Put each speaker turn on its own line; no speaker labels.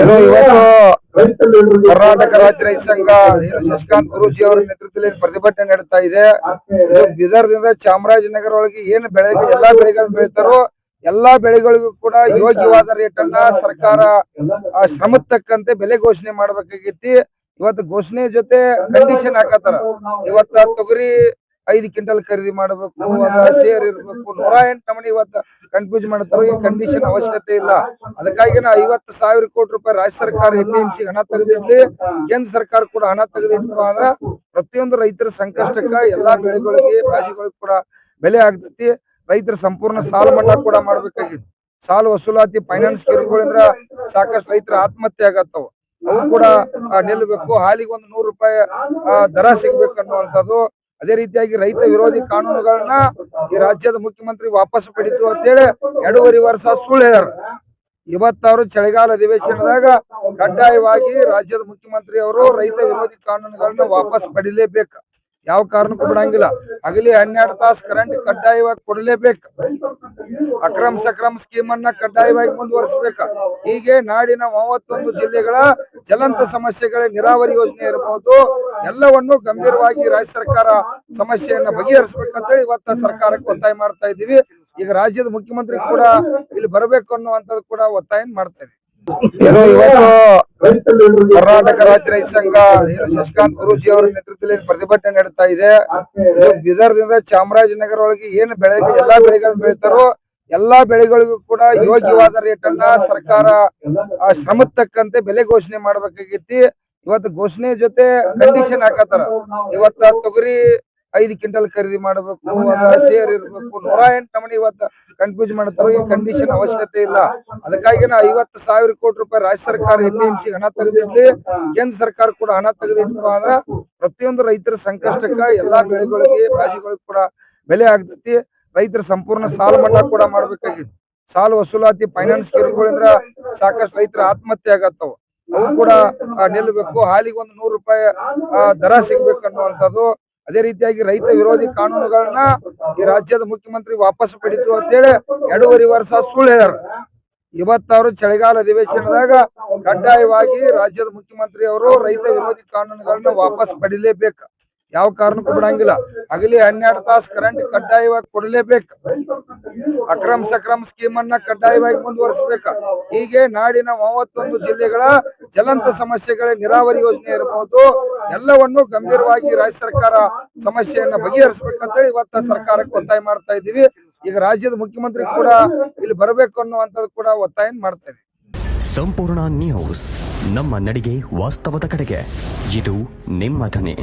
ಏನು ಇವತ್ತು ಕರ್ನಾಟಕ ರಾಜ್ಯ ರೈತ ಸಂಘ ಶಶಿಕಾಂತ್ ಗುರೂಜಿ ಅವರ ನೇತೃತ್ವದಲ್ಲಿ ಪ್ರತಿಭಟನೆ ನಡೀತಾ ಇದೆ. ಬೀದರ್ದಿಂದ ಚಾಮರಾಜನಗರ ಒಳಗೆ ಏನು ಬೆಳೆಗೆ ಎಲ್ಲಾ ಬೆಳೆಗಳನ್ನು ಬೆಳೀತಾರೋ ಎಲ್ಲಾ ಬೆಳೆಗಳಿಗೂ ಕೂಡ ಯೋಗ್ಯವಾದ ರೇಟ್ ಅನ್ನ ಸರ್ಕಾರ ಶ್ರಮದ ತಕ್ಕಂತೆ ಬೆಲೆ ಘೋಷಣೆ ಮಾಡ್ಬೇಕಾಗೈತಿ ಇವತ್ತು ಘೋಷಣೆ ಜೊತೆ ಕಂಡೀಷನ್ ಹಾಕತ್ತಾರ. ಇವತ್ತ ತೊಗರಿ ಐದು ಕ್ವಿಂಟಲ್ ಖರೀದಿ ಮಾಡಬೇಕು ಅದ ಸೇರ್ ಇರಬೇಕು ನೂರ ಎಂಟು ನಮೂನಿ ಇವತ್ತು ಕನ್ಫ್ಯೂಸ್ ಮಾಡ್ತಾರೋ. ಈ ಕಂಡೀಷನ್ ಅವಶ್ಯಕತೆ ಇಲ್ಲ. ಅದಕ್ಕಾಗಿ ನಾ ಐವತ್ತು ಸಾವಿರ ಕೋಟಿ ರೂಪಾಯಿ ರಾಜ್ಯ ಸರ್ಕಾರ ಎ ಪಿ ಹಣ ತೆಗೆದಿಡ್ಲಿ. ಕೇಂದ್ರ ಸರ್ಕಾರ ಕೂಡ ಹಣ ತೆಗೆದಿಟ್ಪ ಅಂದ್ರ ಪ್ರತಿಯೊಂದು ರೈತರ ಸಂಕಷ್ಟಕ್ಕ ಎಲ್ಲಾ ಬೆಳೆಗಳಿಗೆ ಭಾಜಿಗಳಿಗೆ ಕೂಡ ಬೆಲೆ ಆಗ್ತೈತಿ. ರೈತರ ಸಂಪೂರ್ಣ ಸಾಲ ಮನ್ನಾ ಕೂಡ ಮಾಡ್ಬೇಕಾಗಿತ್ತು. ಸಾಲ ವಸೂಲಾತಿ ಫೈನಾನ್ಸ್ ಕಿರುಕುಳಿಂದ್ರ ಸಾಕಷ್ಟು ರೈತರ ಆತ್ಮಹತ್ಯೆ ಆಗತ್ತವ. ಅವು ಕೂಡ ನಿಲ್ಬೇಕು. ಹಾಲಿಗೆ ಒಂದು ನೂರು ರೂಪಾಯಿ ದರ ಸಿಗ್ಬೇಕು ಅನ್ನುವಂಥದ್ದು ಅದೇ ರೀತಿಯಾಗಿ ರೈತ ವಿರೋಧಿ ಕಾನೂನುಗಳನ್ನ ಈ ರಾಜ್ಯದ ಮುಖ್ಯಮಂತ್ರಿ ವಾಪಸ್ ಪಡಿತು ಅಂತೇಳಿ ಎರಡೂವರೆ ವರ್ಷ ಸುಳ್ಳು ಹೇಳ್ಯಾರ. ಇವತ್ತಾರು ಚಳಿಗಾಲ ಅಧಿವೇಶನದಾಗ ಕಡ್ಡಾಯವಾಗಿ ರಾಜ್ಯದ ಮುಖ್ಯಮಂತ್ರಿ ಅವರು ರೈತ ವಿರೋಧಿ ಕಾನೂನುಗಳನ್ನ ವಾಪಸ್ ಪಡಿಲೇಬೇಕು. ಯಾವ ಕಾರಣಕ್ಕೂ ಬಿಡಂಗಿಲ್ಲ. ಅಗಲಿ ಹನ್ನೆರಡು ತಾಸು ಕರೆಂಟ್ ಕಡ್ಡಾಯವಾಗಿ ಕೊಡಲೇಬೇಕು. ಅಕ್ರಮ ಸಕ್ರಮ ಸ್ಕೀಮ್ ಅನ್ನ ಕಡ್ಡಾಯವಾಗಿ ಮುಂದುವರಿಸಬೇಕು. ಹೀಗೆ ನಾಡಿನ ಮೂವತ್ತೊಂದು ಜಿಲ್ಲೆಗಳ ಜಲಂತ ಸಮಸ್ಯೆಗಳ ನೀರಾವರಿ ಯೋಜನೆ ಇರಬಹುದು. ಎಲ್ಲವನ್ನು ಗಂಭೀರವಾಗಿ ರಾಜ್ಯ ಸರ್ಕಾರ ಸಮಸ್ಯೆಯನ್ನ ಬಗೆಹರಿಸಬೇಕಂತೇಳಿ ಇವತ್ತ ಸರ್ಕಾರಕ್ಕೆ ಒತ್ತಾಯ ಮಾಡ್ತಾ ಇದ್ದೀವಿ. ಈಗ ರಾಜ್ಯದ ಮುಖ್ಯಮಂತ್ರಿ ಕೂಡ ಇಲ್ಲಿ ಬರಬೇಕು ಅನ್ನುವಂಥದ್ದು ಕೂಡ ಒತ್ತಾಯ ಮಾಡ್ತಾ ಏನು ಇವತ್ತು ಕರ್ನಾಟಕ ರಾಜ್ಯ ರೈತ ಸಂಘ ಶಶಿಕಾಂತ್ ಗುರೂಜಿ ಅವರ ನೇತೃತ್ವದಲ್ಲಿ ಪ್ರತಿಭಟನೆ ನಡೀತಾ ಇದೆ. ಬೀದರ್ದಿಂದ ಚಾಮರಾಜನಗರ ಒಳಗೆ ಏನು ಬೆಳೆ ಎಲ್ಲಾ ಬೆಳೆಗಳನ್ನು ಬೆಳೀತಾರೋ ಎಲ್ಲಾ ಬೆಳೆಗಳಿಗೂ ಕೂಡ ಯೋಗ್ಯವಾದ ರೇಟ್ ಅನ್ನ ಸರ್ಕಾರ ಶ್ರಮದ ತಕ್ಕಂತೆ ಬೆಲೆ ಘೋಷಣೆ ಮಾಡ್ಬೇಕಾಗೈತಿ. ಇವತ್ತು ಘೋಷಣೆ ಜೊತೆ ಕಂಡೀಷನ್ ಹಾಕತ್ತಾರ. ಇವತ್ತ ತೊಗರಿ ಐದು ಕ್ವಿಂಟಲ್ ಖರೀದಿ ಮಾಡಬೇಕು ಅದ ಸೇರ್ ಇರ್ಬೇಕು. ನೂರ ಎಂಟು ನಮನಿ ಇವತ್ತು ಕನ್ಫ್ಯೂಸ್ ಮಾಡ್ತಾರ. ಈ ಕಂಡೀಷನ್ ಅವಶ್ಯಕತೆ ಇಲ್ಲ. ಅದಕ್ಕಾಗಿ ನಾ ಐವತ್ತು ಸಾವಿರ ಕೋಟಿ ರೂಪಾಯಿ ರಾಜ್ಯ ಸರ್ಕಾರ ಎ ಸಿ ಹಣ ತೆಗೆದಿಡ್ಲಿ. ಕೇಂದ್ರ ಸರ್ಕಾರ ಕೂಡ ಹಣ ತೆಗೆದಿಟ್ಟು ಅಂದ್ರ ಪ್ರತಿಯೊಂದು ರೈತರ ಸಂಕಷ್ಟಕ್ಕ ಎಲ್ಲಾ ಬೆಳೆಗಳಿಗೆ ಭಾಜಿಗಳಿಗೆ ಕೂಡ ಬೆಲೆ ಆಗ್ತೈತಿ. ರೈತರ ಸಂಪೂರ್ಣ ಸಾಲ ಮನ್ನಾ ಕೂಡ ಮಾಡ್ಬೇಕಾಗಿತ್ತು. ಸಾಲ ವಸೂಲಾತಿ ಫೈನಾನ್ಸ್ ಕಿರುಕುಳಿಂದ್ರ ಸಾಕಷ್ಟು ರೈತರ ಆತ್ಮಹತ್ಯೆ ಆಗತ್ತವ. ಅವು ಕೂಡ ನಿಲ್ಬೇಕು ಹಾಲಿಗೆ ಒಂದು ನೂರು ರೂಪಾಯಿ ದರ ಸಿಗ್ಬೇಕು ಅನ್ನುವಂಥದ್ದು ಅದೇ ರೀತಿಯಾಗಿ ರೈತ ವಿರೋಧಿ ಕಾನೂನುಗಳನ್ನ ಈ ರಾಜ್ಯದ ಮುಖ್ಯಮಂತ್ರಿ ವಾಪಸ್ ಪಡಿತು ಅಂತೇಳಿ ಎರಡೂವರೆ ವರ್ಷ ಸುಳ್ಳು ಹೇಳ್ಯಾರ. ಇವತ್ತಾರು ಚಳಿಗಾಲ ಅಧಿವೇಶನದಾಗ ಕಡ್ಡಾಯವಾಗಿ ರಾಜ್ಯದ ಮುಖ್ಯಮಂತ್ರಿ ಅವರು ರೈತ ವಿರೋಧಿ ಕಾನೂನುಗಳನ್ನ ವಾಪಸ್ ಪಡಿಲೇಬೇಕು. ಯಾವ ಕಾರಣಕ್ಕೂ ಬಿಡಂಗಿಲ್ಲ. ಅಗಲಿ ಹನ್ನೆರಡು ತಾಸು ಕರೆಂಟ್ ಕಡ್ಡಾಯವಾಗಿ ಕೊಡಲೇಬೇಕು. ಅಕ್ರಮ ಸಕ್ರಮ ಸ್ಕೀಮ್ ಅನ್ನ ಕಡ್ಡಾಯವಾಗಿ ಮುಂದುವರಿಸಬೇಕು. ಹೀಗೆ ನಾಡಿನ ಮೂವತ್ತೊಂದು ಜಿಲ್ಲೆಗಳ ಜಲಂತ ಸಮಸ್ಯೆಗಳ ನೀರಾವರಿ ಯೋಜನೆ ಇರಬಹುದು ಎಲ್ಲವನ್ನು ಗಂಭೀರವಾಗಿ ರಾಜ್ಯ ಸರ್ಕಾರ ಸಮಸ್ಯೆಯನ್ನ ಬಗೆಹರಿಸಬೇಕಂತೇಳಿ ಇವತ್ತ ಸರ್ಕಾರಕ್ಕೆ ಒತ್ತಾಯ ಮಾಡ್ತಾ ಇದ್ದೀವಿ. ಈಗ ರಾಜ್ಯದ ಮುಖ್ಯಮಂತ್ರಿ ಕೂಡ ಇಲ್ಲಿ ಬರಬೇಕು ಅನ್ನುವಂಥದ್ದು ಕೂಡ ಒತ್ತಾಯ ಮಾಡ್ತಾ
ಸಂಪೂರ್ಣ ನ್ಯೂಸ್ ನಮ್ಮ ನಡಿಗೆ ವಾಸ್ತವದ ಕಡೆಗೆ. ಇದು ನಿಮ್ಮ ಧ್ವನಿ.